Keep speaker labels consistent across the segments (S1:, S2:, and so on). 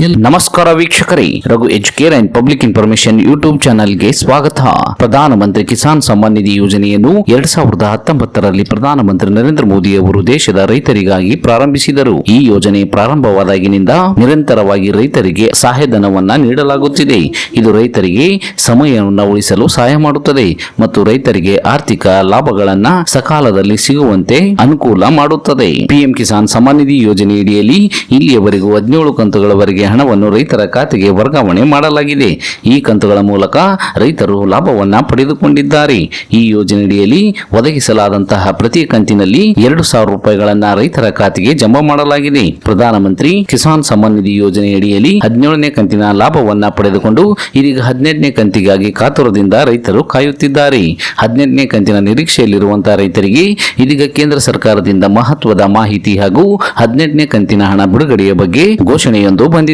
S1: ನಮಸ್ಕಾರ ವೀಕ್ಷಕರೇ, Raghu Educare and public information YouTube ಚಾನೆಲ್ಗೆ ಸ್ವಾಗತ. ಪ್ರಧಾನಮಂತ್ರಿ ಕಿಸಾನ್ ಸಮ್ಮಾನ್ ನಿಧಿ ಯೋಜನೆಯನ್ನು ಎರಡ್ ಸಾವಿರದ ಹತ್ತೊಂಬತ್ತರಲ್ಲಿ ಪ್ರಧಾನಮಂತ್ರಿ ನರೇಂದ್ರ ಮೋದಿ ಅವರು ದೇಶದ ರೈತರಿಗಾಗಿ ಪ್ರಾರಂಭಿಸಿದರು. ಈ ಯೋಜನೆ ಪ್ರಾರಂಭವಾದಾಗಿನಿಂದ ನಿರಂತರವಾಗಿ ರೈತರಿಗೆ ಸಹಾಯಧನವನ್ನ ನೀಡಲಾಗುತ್ತಿದೆ. ಇದು ರೈತರಿಗೆ ಸಮಯವನ್ನು ಉಳಿಸಲು ಸಹಾಯ ಮಾಡುತ್ತದೆ ಮತ್ತು ರೈತರಿಗೆ ಆರ್ಥಿಕ ಲಾಭಗಳನ್ನ ಸಕಾಲದಲ್ಲಿ ಸಿಗುವಂತೆ ಅನುಕೂಲ ಮಾಡುತ್ತದೆ. ಪಿಎಂ ಕಿಸಾನ್ ಸಮ್ಮಾನ್ ನಿಧಿ ಯೋಜನೆಯಡಿಯಲ್ಲಿ ಇಲ್ಲಿಯವರೆಗೂ ಹದಿನೇಳು ಕಂತುಗಳವರೆಗೆ ಹಣವನ್ನು ರೈತರ ಖಾತೆಗೆ ವರ್ಗಾವಣೆ ಮಾಡಲಾಗಿದೆ. ಈ ಕಂತುಗಳ ಮೂಲಕ ರೈತರು ಲಾಭವನ್ನು ಪಡೆದುಕೊಂಡಿದ್ದಾರೆ. ಈ ಯೋಜನೆಯಡಿಯಲ್ಲಿ ಒದಗಿಸಲಾದಂತಹ ಪ್ರತಿ ಕಂತಿನಲ್ಲಿ ಎರಡು ಸಾವಿರ ರೂಪಾಯಿಗಳನ್ನ ರೈತರ ಖಾತೆಗೆ ಜಮಾ ಮಾಡಲಾಗಿದೆ. ಪ್ರಧಾನಮಂತ್ರಿ ಕಿಸಾನ್ ಸಮ್ಮಾನ್ ನಿಧಿ ಯೋಜನೆಯಡಿಯಲ್ಲಿ ಹದಿನೇಳನೇ ಕಂತಿನ ಲಾಭವನ್ನ ಪಡೆದುಕೊಂಡು ಇದೀಗ ಹದಿನೆಂಟನೇ ಕಂತಿಗಾಗಿ ಕಾತುರದಿಂದ ರೈತರು ಕಾಯುತ್ತಿದ್ದಾರೆ. ಹದಿನೆಂಟನೇ ಕಂತಿನ ನಿರೀಕ್ಷೆಯಲ್ಲಿರುವಂತಹ ರೈತರಿಗೆ ಇದೀಗ ಕೇಂದ್ರ ಸರ್ಕಾರದಿಂದ ಮಹತ್ವದ ಮಾಹಿತಿ ಹಾಗೂ ಹದಿನೆಂಟನೇ ಕಂತಿನ ಹಣ ಬಿಡುಗಡೆಯ ಬಗ್ಗೆ ಘೋಷಣೆಯೊಂದು ಬಂದಿದೆ.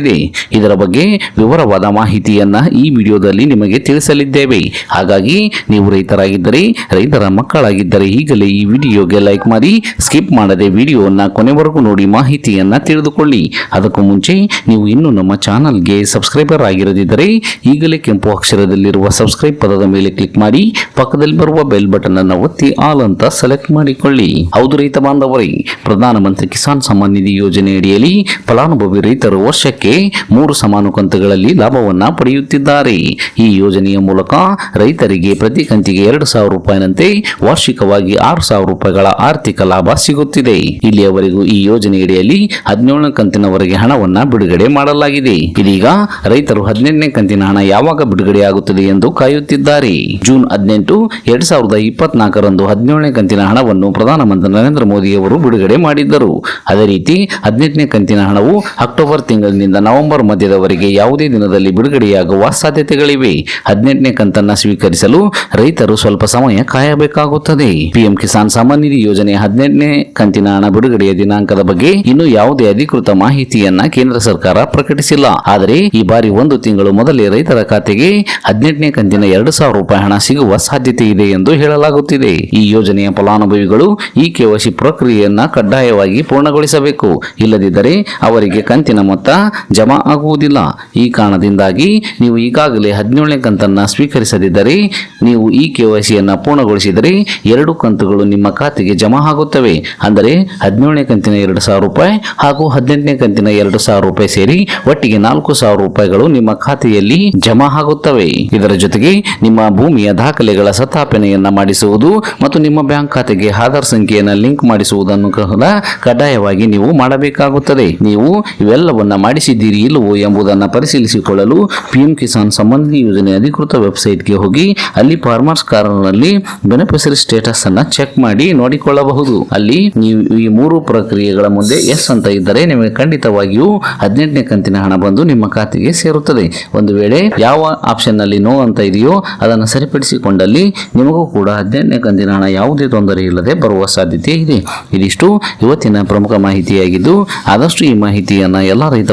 S1: ಇದರ ಬಗ್ಗೆ ವಿವರವಾದ ಮಾಹಿತಿಯನ್ನ ಈ ವಿಡಿಯೋದಲ್ಲಿ ನಿಮಗೆ ತಿಳಿಸಲಿದ್ದೇವೆ. ಹಾಗಾಗಿ ನೀವು ರೈತರಾಗಿದ್ದರೆ, ರೈತರ ಮಕ್ಕಳಾಗಿದ್ದರೆ ಈಗಲೇ ಈ ವಿಡಿಯೋಗೆ ಲೈಕ್ ಮಾಡಿ, ಸ್ಕಿಪ್ ಮಾಡದೆ ವಿಡಿಯೋವನ್ನು ಕೊನೆವರೆಗೂ ನೋಡಿ ಮಾಹಿತಿಯನ್ನ ತಿಳಿದುಕೊಳ್ಳಿ. ಅದಕ್ಕೂ ಮುಂಚೆ ನೀವು ಇನ್ನೂ ನಮ್ಮ ಚಾನಲ್ಗೆ ಸಬ್ಸ್ಕ್ರೈಬರ್ ಆಗಿರದಿದ್ದರೆ ಈಗಲೇ ಕೆಂಪು ಅಕ್ಷರದಲ್ಲಿರುವ ಸಬ್ಸ್ಕ್ರೈಬ್ ಪದದ ಮೇಲೆ ಕ್ಲಿಕ್ ಮಾಡಿ, ಪಕ್ಕದಲ್ಲಿ ಬರುವ ಬೆಲ್ ಬಟನ್ ಅನ್ನು ಒತ್ತಿ ಆಲ್ ಅಂತ ಸೆಲೆಕ್ಟ್ ಮಾಡಿಕೊಳ್ಳಿ. ಹೌದು ರೈತ ಬಾಂಧವರೇ ಪ್ರಧಾನಮಂತ್ರಿ ಕಿಸಾನ್ ಸಮ್ಮಾನ್ ನಿಧಿ ಯೋಜನೆಯಡಿಯಲ್ಲಿ ಫಲಾನುಭವಿ ರೈತರು ವರ್ಷಕ್ಕೆ ಮೂರು ಸಮಾನು ಕಂತುಗಳಲ್ಲಿ ಲಾಭವನ್ನು ಪಡೆಯುತ್ತಿದ್ದಾರೆ. ಈ ಯೋಜನೆಯ ಮೂಲಕ ರೈತರಿಗೆ ಪ್ರತಿ ಕಂತಿಗೆ ಎರಡು ಸಾವಿರ ರೂಪಾಯಿನಂತೆ ವಾರ್ಷಿಕವಾಗಿ ಆರು ಸಾವಿರ ರೂಪಾಯಿಗಳ ಆರ್ಥಿಕ ಲಾಭ ಸಿಗುತ್ತಿದೆ. ಇಲ್ಲಿಯವರೆಗೂ ಈ ಯೋಜನೆಯಡಿಯಲ್ಲಿ ಹದಿನೇಳನೇ ಕಂತಿನವರೆಗೆ ಹಣವನ್ನು ಬಿಡುಗಡೆ ಮಾಡಲಾಗಿದೆ. ಇದೀಗ ರೈತರು ಹದಿನೆಂಟನೇ ಕಂತಿನ ಹಣ ಯಾವಾಗ ಬಿಡುಗಡೆಯಾಗುತ್ತದೆ ಎಂದು ಕಾಯುತ್ತಿದ್ದಾರೆ. ಜೂನ್ ಹದಿನೆಂಟು ಎರಡ್ ಸಾವಿರದ ಇಪ್ಪತ್ನಾಲ್ಕರಂದು ಹದಿನೇಳನೇ ಕಂತಿನ ಹಣವನ್ನು ಪ್ರಧಾನಮಂತ್ರಿ ನರೇಂದ್ರ ಮೋದಿ ಅವರು ಬಿಡುಗಡೆ ಮಾಡಿದ್ದರು. ಅದೇ ರೀತಿ ಹದಿನೆಂಟನೇ ಕಂತಿನ ಹಣವು ಅಕ್ಟೋಬರ್ ತಿಂಗಳಿನಿಂದ ನವೆಂಬರ್ ಮಧ್ಯದವರೆಗೆ ಯಾವುದೇ ದಿನದಲ್ಲಿ ಬಿಡುಗಡೆಯಾಗುವ ಸಾಧ್ಯತೆಗಳಿವೆ. ಹದಿನೆಂಟನೇ ಕಂತನ್ನು ಸ್ವೀಕರಿಸಲು ರೈತರು ಸ್ವಲ್ಪ ಸಮಯ ಕಾಯಬೇಕಾಗುತ್ತದೆ. ಪಿಎಂ ಕಿಸಾನ್ ಸಮ್ಮಾನ್ ನಿಧಿ ಯೋಜನೆ ಹದಿನೆಂಟನೇ ಕಂತಿನ ಹಣ ಬಿಡುಗಡೆಯ ದಿನಾಂಕದ ಬಗ್ಗೆ ಇನ್ನೂ ಯಾವುದೇ ಅಧಿಕೃತ ಮಾಹಿತಿಯನ್ನ ಕೇಂದ್ರ ಸರ್ಕಾರ ಪ್ರಕಟಿಸಿಲ್ಲ. ಆದರೆ ಈ ಬಾರಿ ಒಂದು ತಿಂಗಳು ಮೊದಲೇ ರೈತರ ಖಾತೆಗೆ ಹದಿನೆಂಟನೇ ಕಂತಿನ ಎರಡು ಸಾವಿರ ರೂಪಾಯಿ ಹಣ ಸಿಗುವ ಸಾಧ್ಯತೆ ಇದೆ ಎಂದು ಹೇಳಲಾಗುತ್ತಿದೆ. ಈ ಯೋಜನೆಯ ಫಲಾನುಭವಿಗಳು ಈ ಕೆವಸಿ ಪ್ರಕ್ರಿಯೆಯನ್ನ ಕಡ್ಡಾಯವಾಗಿ ಪೂರ್ಣಗೊಳಿಸಬೇಕು. ಇಲ್ಲದಿದ್ದರೆ ಅವರಿಗೆ ಕಂತಿನ ಮೊತ್ತ ಜಮಾ ಆಗುವುದಿಲ್ಲ. ಈ ಕಾರಣದಿಂದಾಗಿ ನೀವು ಈಗಾಗಲೇ ಹದಿನೇಳನೇ ಕಂತನ್ನು ಸ್ವೀಕರಿಸದಿದ್ದರೆ, ನೀವು ಈ ಕೆ ವೈ ಸಿಯನ್ನು ಪೂರ್ಣಗೊಳಿಸಿದರೆ ಎರಡು ಕಂತುಗಳು ನಿಮ್ಮ ಖಾತೆಗೆ ಜಮಾ ಆಗುತ್ತವೆ. ಅಂದರೆ ಹದಿನೇಳನೇ ಕಂತಿನ ಎರಡು ಸಾವಿರ ರೂಪಾಯಿ ಹಾಗೂ ಹದಿನೆಂಟನೇ ಕಂತಿನ ಎರಡು ಸಾವಿರ ರೂಪಾಯಿ ಸೇರಿ ಒಟ್ಟಿಗೆ ನಾಲ್ಕು ಸಾವಿರ ರೂಪಾಯಿಗಳು ನಿಮ್ಮ ಖಾತೆಯಲ್ಲಿ ಜಮಾ ಆಗುತ್ತವೆ. ಇದರ ಜೊತೆಗೆ ನಿಮ್ಮ ಭೂಮಿಯ ದಾಖಲೆಗಳ ಸತಾಪನೆಯನ್ನು ಮಾಡಿಸುವುದು ಮತ್ತು ನಿಮ್ಮ ಬ್ಯಾಂಕ್ ಖಾತೆಗೆ ಆಧಾರ್ ಸಂಖ್ಯೆಯನ್ನು ಲಿಂಕ್ ಮಾಡಿಸುವುದನ್ನು ಕೂಡ ಕಡ್ಡಾಯವಾಗಿ ನೀವು ಮಾಡಬೇಕಾಗುತ್ತದೆ. ನೀವು ಇವೆಲ್ಲವನ್ನ ಮಾಡಿಸಿದ್ದೀರಿ ಇಲ್ಲವೋ ಎಂಬುದನ್ನು ಪರಿಶೀಲಿಸಿಕೊಳ್ಳಲು ಪಿಎಂ ಕಿಸಾನ್ ಸಂಬಂಧಿ ಯೋಜನೆ ಅಧಿಕೃತ ವೆಬ್ಸೈಟ್ಗೆ ಹೋಗಿ ಅಲ್ಲಿ ಫಾರ್ಮರ್ಸ್ ಕಾರ್ನರ್ನಲ್ಲಿ ಬೆನಿಫಿಷರಿ ಸ್ಟೇಟಸ್ ಅನ್ನ ಚೆಕ್ ಮಾಡಿ ನೋಡಿಕೊಳ್ಳಬಹುದು. ಅಲ್ಲಿ ನೀವು ಈ ಮೂರು ಪ್ರಕ್ರಿಯೆಗಳ ಮುಂದೆ ಎಸ್ ಅಂತ ಇದ್ದರೆ ನಿಮಗೆ ಖಂಡಿತವಾಗಿಯೂ ಹದಿನೆಂಟನೇ ಕಂತಿನ ಹಣ ಬಂದು ನಿಮ್ಮ ಖಾತೆಗೆ ಸೇರುತ್ತದೆ. ಒಂದು ವೇಳೆ ಯಾವ ಆಪ್ಷನ್ನಲ್ಲಿ ನೋ ಅಂತ ಇದೆಯೋ ಅದನ್ನು ಸರಿಪಡಿಸಿಕೊಂಡಲ್ಲಿ ನಿಮಗೂ ಕೂಡ ಹದಿನೆಂಟನೇ ಕಂತಿನ ಹಣ ಯಾವುದೇ ತೊಂದರೆ ಇಲ್ಲದೆ ಬರುವ ಸಾಧ್ಯತೆ ಇದೆ. ಇದಿಷ್ಟು ಇವತ್ತಿನ ಪ್ರಮುಖ ಮಾಹಿತಿಯಾಗಿದ್ದು, ಆದಷ್ಟು ಈ ಮಾಹಿತಿಯನ್ನ ಎಲ್ಲ ರೈತ